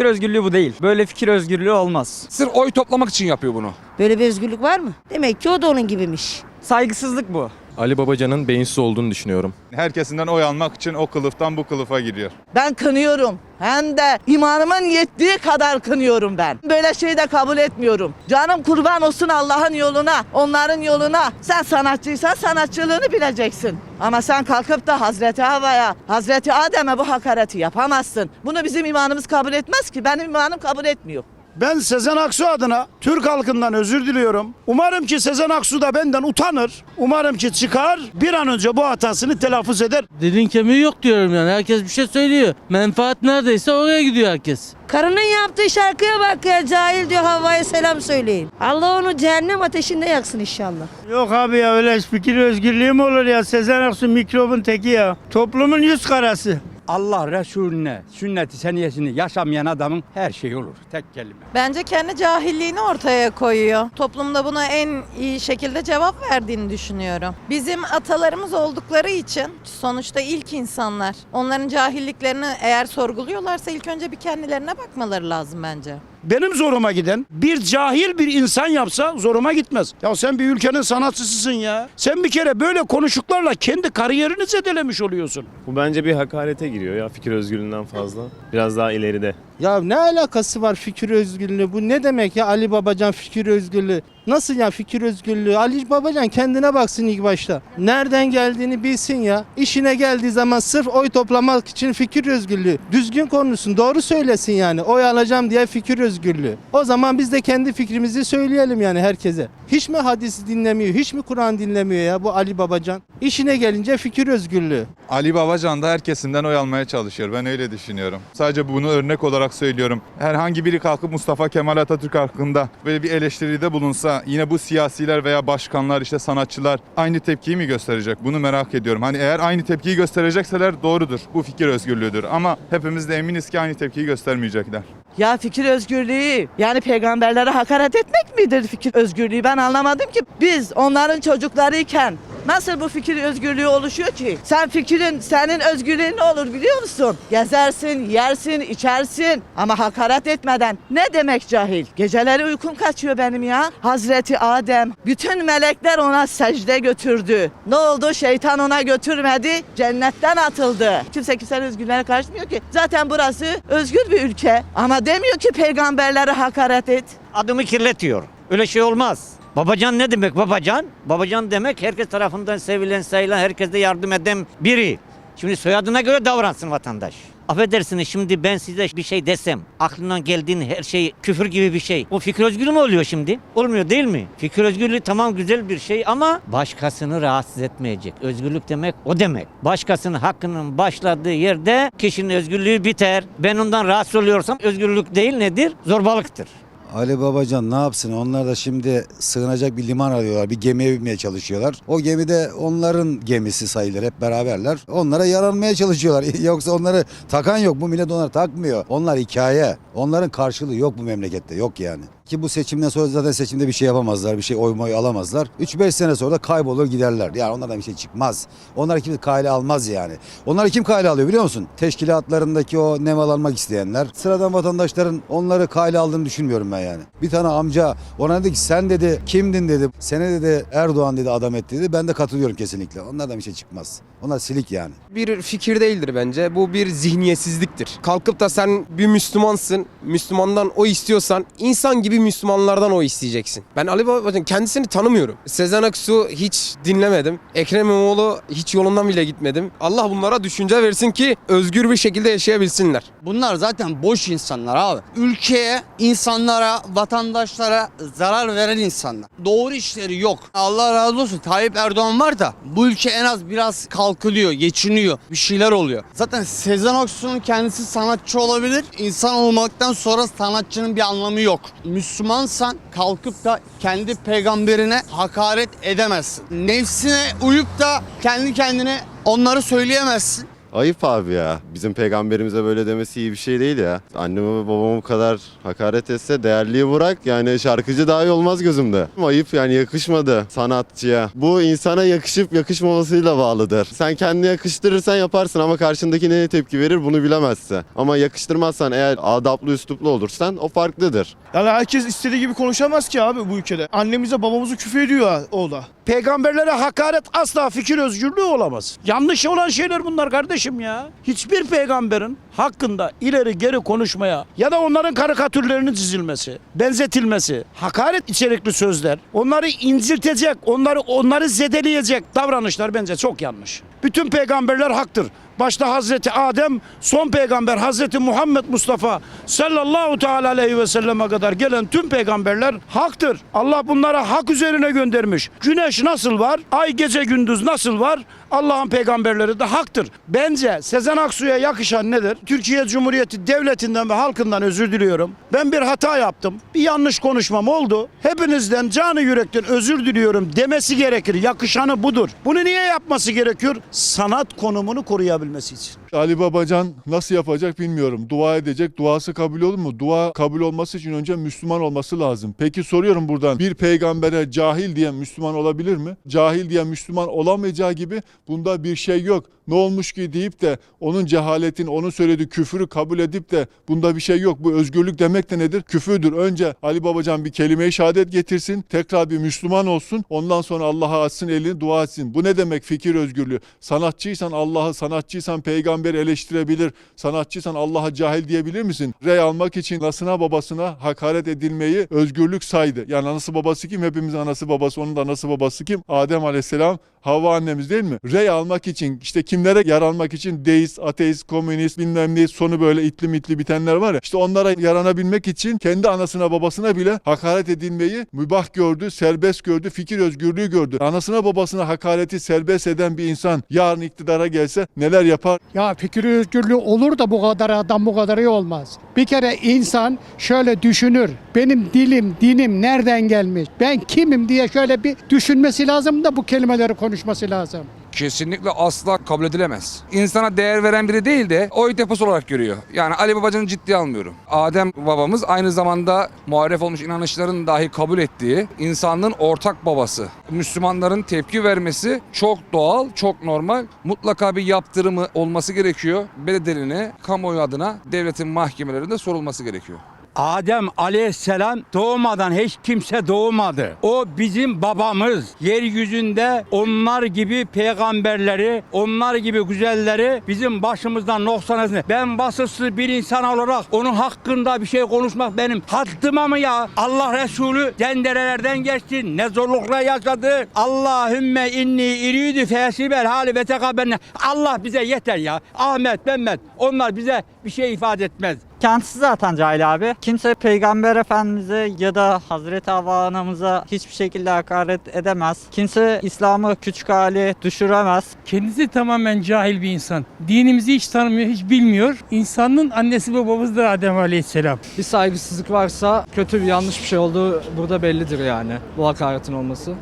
Fikir özgürlüğü bu değil. Böyle fikir özgürlüğü olmaz. Sırf oy toplamak için yapıyor bunu. Böyle bir özgürlük var mı? Demek ki o da onun gibiymiş. Saygısızlık bu. Ali Babacan'ın beyinsiz olduğunu düşünüyorum. Herkesinden oy almak için o kılıftan bu kılıfa giriyor. Ben kınıyorum. Hem de imanımın yettiği kadar kınıyorum ben. Böyle şeyi de kabul etmiyorum. Canım kurban olsun Allah'ın yoluna, onların yoluna. Sen sanatçıysan sanatçılığını bileceksin. Ama sen kalkıp da Hazreti Hava'ya, Hazreti Adem'e bu hakareti yapamazsın. Bunu bizim imanımız kabul etmez ki. Benim imanım kabul etmiyor. Ben Sezen Aksu adına Türk halkından özür diliyorum. Umarım ki Sezen Aksu da benden utanır. Umarım ki çıkar bir an önce bu hatasını telaffuz eder. Dilin kemiği yok diyorum yani. Herkes bir şey söylüyor. Menfaat neredeyse oraya gidiyor herkes. Karının yaptığı şarkıya bak ya cahil diyor Havva'ya selam söyleyin. Allah onu cehennem ateşinde yaksın inşallah. Yok abi ya öyle fikir özgürlüğü mü olur ya? Sezen Aksu mikrobun teki ya. Toplumun yüz karası. Allah Resulüne, sünnet-i seniyesini yaşamayan adamın her şeyi olur. Tek kelime. Bence kendi cahilliğini ortaya koyuyor. Toplumda buna en iyi şekilde cevap verdiğini düşünüyorum. Bizim atalarımız oldukları için sonuçta ilk insanlar. Onların cahilliklerini eğer sorguluyorlarsa ilk önce bir kendilerine bakmaları lazım bence. Benim zoruma giden bir cahil bir insan yapsa zoruma gitmez. Ya sen bir ülkenin sanatçısısın ya. Sen bir kere böyle konuşuklarla kendi kariyerini zedelemiş oluyorsun. Bu bence bir hakarete giriyor ya fikir özgürlüğünden fazla. Biraz daha ileride. Ya ne alakası var fikir özgürlüğü? Bu ne demek ya Ali Babacan fikir özgürlüğü? Nasıl ya fikir özgürlüğü? Ali Babacan kendine baksın ilk başta. Nereden geldiğini bilsin ya. İşine geldiği zaman sırf oy toplamak için fikir özgürlüğü. Düzgün konuşsun, doğru söylesin yani. Oy alacağım diye fikir özgürlüğü. O zaman biz de kendi fikrimizi söyleyelim yani herkese. Hiç mi hadisi dinlemiyor, hiç mi Kur'an dinlemiyor ya bu Ali Babacan? İşine gelince fikir özgürlüğü. Ali Babacan da herkesinden oy almaya çalışıyor. Ben öyle düşünüyorum. Sadece bunu örnek olarak söylüyorum. Herhangi biri kalkıp Mustafa Kemal Atatürk hakkında böyle bir eleştiride bulunsa yine bu siyasiler veya başkanlar işte sanatçılar aynı tepkiyi mi gösterecek? Bunu merak ediyorum. Hani eğer aynı tepkiyi gösterecekseler doğrudur. Bu fikir özgürlüğüdür. Ama hepimiz de eminiz ki aynı tepkiyi göstermeyecekler. Ya fikir özgürlüğü yani peygamberlere hakaret etmek midir fikir özgürlüğü? Ben anlamadım ki. Biz onların çocuklarıyken nasıl bu fikir özgürlüğü oluşuyor ki? Sen fikrin, senin özgürlüğün ne olur biliyor musun? Gezersin, yersin, içersin ama hakaret etmeden. Ne demek cahil? Geceleri uykum kaçıyor benim ya. Hazreti Adem, bütün melekler ona secde götürdü. Ne oldu? Şeytan ona götürmedi, cennetten atıldı. Kimse kimsenin özgürlüğüne karışmıyor ki. Zaten burası özgür bir ülke ama demiyor ki peygamberlere hakaret et. adımı kirletiyor. Öyle şey olmaz. Babacan ne demek babacan? Babacan demek herkes tarafından sevilen, sayılan, herkese yardım eden biri. Şimdi soyadına göre davransın vatandaş. Affedersiniz şimdi ben size bir şey desem, aklından geldiğin her şey küfür gibi bir şey. O fikir özgürlüğü mü oluyor şimdi? Olmuyor değil mi? Fikir özgürlüğü tamam güzel bir şey ama başkasını rahatsız etmeyecek. Özgürlük demek o demek. Başkasının hakkının başladığı yerde kişinin özgürlüğü biter. Ben ondan rahatsız oluyorsam özgürlük değil nedir? Zorbalıktır. Ali Babacan ne yapsın? Onlar da şimdi sığınacak bir liman arıyorlar. Bir gemiye binmeye çalışıyorlar. O gemide onların gemisi sayılır. Hep beraberler. Onlara yaranmaya çalışıyorlar. Yoksa onları takan yok. Bu millet onları takmıyor. Onlar hikaye. Onların karşılığı yok bu memlekette. Yok yani. Ki bu seçimden sonra zaten seçimde bir şey yapamazlar. Bir şey oy moy alamazlar. 3-5 sene sonra da kaybolur giderler. Yani onlardan bir şey çıkmaz. Onlar kimse kale almaz yani. Onları kim kale alıyor biliyor musun? Teşkilatlarındaki o nemalanmak isteyenler. Sıradan vatandaşların onları kale aldığını düşünmüyorum ben yani. Bir tane amca ona dedi ki sen dedi kimdin dedi. Sene dedi Erdoğan dedi adam etti dedi. Ben de katılıyorum kesinlikle. Onlardan bir şey çıkmaz. Onlar silik yani. Bir fikir değildir bence. Bu bir zihniyetsizliktir. Kalkıp da sen bir Müslümansın. Müslümandan o istiyorsan insan gibi Müslümanlardan o isteyeceksin. Ben Ali Babacan kendisini tanımıyorum. Sezen Aksu hiç dinlemedim. Ekrem İmamoğlu hiç yolundan bile gitmedim. Allah bunlara düşünce versin ki özgür bir şekilde yaşayabilsinler. Bunlar zaten boş insanlar abi. Ülkeye, insanlara, vatandaşlara zarar veren insanlar. Doğru işleri yok. Allah razı olsun Tayyip Erdoğan var da bu ülke en az biraz kalkılıyor, geçiniyor. Bir şeyler oluyor. Zaten Sezen Aksu'nun kendisi sanatçı olabilir. İnsan olmaktan sonra sanatçının bir anlamı yok. Müslümansan kalkıp da kendi peygamberine hakaret edemezsin. Nefsine uyup da kendi kendine onları söyleyemezsin. Ayıp abi ya. Bizim peygamberimize böyle demesi iyi bir şey değil ya. Anneme ve babama bu kadar hakaret etse değerliyi bırak. Yani şarkıcı daha iyi olmaz gözümde. Ayıp yani yakışmadı sanatçıya. Bu insana yakışıp yakışmamasıyla bağlıdır. Sen kendine yakıştırırsan yaparsın ama karşındaki neye tepki verir bunu bilemezsin. Ama yakıştırmazsan eğer adaplı üsluplu olursan o farklıdır. Yani herkes istediği gibi konuşamaz ki abi bu ülkede. Annemize babamızı küfür ediyor o da. Peygamberlere hakaret asla fikir özgürlüğü olamaz. Yanlış olan şeyler bunlar kardeşim ya. Hiçbir peygamberin hakkında ileri geri konuşmaya ya da onların karikatürlerinin çizilmesi, benzetilmesi, hakaret içerikli sözler, onları inciltecek, onları onları zedeleyecek davranışlar bence çok yanlış. Bütün peygamberler haktır. Başta Hazreti Adem, son peygamber Hazreti Muhammed Mustafa sallallahu teala aleyhi ve selleme kadar gelen tüm peygamberler haktır. Allah bunlara hak üzerine göndermiş. Güneş nasıl var? Ay gece gündüz nasıl var? Allah'ın peygamberleri de haktır. Bence Sezen Aksu'ya yakışan nedir? Türkiye Cumhuriyeti devletinden ve halkından özür diliyorum. Ben bir hata yaptım. Bir yanlış konuşmam oldu. Hepinizden canı yürekten özür diliyorum demesi gerekir. Yakışanı budur. Bunu niye yapması gerekiyor? Sanat konumunu koruyabilmesi için. Ali Babacan nasıl yapacak bilmiyorum. Dua edecek. Duası kabul olur mu? Dua kabul olması için önce Müslüman olması lazım. Peki soruyorum buradan. Bir peygambere cahil diyen Müslüman olabilir mi? Cahil diyen Müslüman olamayacağı gibi bunda bir şey yok. Ne olmuş ki deyip de onun cehaletin, onun söylediği küfürü kabul edip de bunda bir şey yok. Bu özgürlük demek de nedir? Küfürdür. Önce Ali Babacan bir kelime-i şehadet getirsin. Tekrar bir Müslüman olsun. Ondan sonra Allah'a açsın elini dua etsin. Bu ne demek fikir özgürlüğü? Sanatçıysan Allah'ı, sanatçıysan peygamberi eleştirebilir. Sanatçıysan Allah'a cahil diyebilir misin? Rey almak için anasına babasına hakaret edilmeyi özgürlük saydı. Yani anası babası kim? Hepimizin anası babası, onun da anası babası kim? Adem Aleyhisselam, Havva annemiz değil mi? Rey almak için işte kimlere yer almak için deist, ateist, komünist bilmem ne sonu böyle itli mitli bitenler var ya. İşte onlara yaranabilmek için kendi anasına babasına bile hakaret edilmeyi mübah gördü, serbest gördü, fikir özgürlüğü gördü. Anasına babasına hakareti serbest eden bir insan yarın iktidara gelse neler yapar? Ya fikir özgürlüğü olur da bu kadar adam bu kadar iyi olmaz. Bir kere insan şöyle düşünür. Benim dilim, dinim nereden gelmiş? Ben kimim diye şöyle bir düşünmesi lazım da bu kelimeleri konuşması lazım. Kesinlikle asla kabul edilemez. İnsana değer veren biri değil de oy deposu olarak görüyor. Yani Ali Babacan'ı ciddiye almıyorum. Adem babamız aynı zamanda muharef olmuş inanışların dahi kabul ettiği insanlığın ortak babası. Müslümanların tepki vermesi çok doğal, çok normal. Mutlaka bir yaptırımı olması gerekiyor. Bedelini kamuoyu adına devletin mahkemelerinde sorulması gerekiyor. Adem aleyhisselam doğmadan hiç kimse doğmadı. O bizim babamız. Yeryüzünde onlar gibi peygamberleri, onlar gibi güzelleri bizim başımızdan noksan etsin. Ben vasıfsız bir insan olarak onun hakkında bir şey konuşmak benim haddıma mı ya? Allah Resulü denderelerden geçti. Ne zorluklar yaşadı. Allahümme inni iridu fesibel hali ve tekabenne. Allah bize yeter ya. Ahmet, Mehmet onlar bize bir şey ifade etmez. Kendisi zaten cahil abi. Kimse peygamber efendimize ya da Hazreti Havva anamıza hiçbir şekilde hakaret edemez. Kimse İslam'ı küçük hali düşüremez. Kendisi tamamen cahil bir insan. Dinimizi hiç tanımıyor, hiç bilmiyor. İnsanın annesi ve babası da Adem Aleyhisselam. Bir saygısızlık varsa kötü bir yanlış bir şey olduğu burada bellidir yani bu hakaretin olması.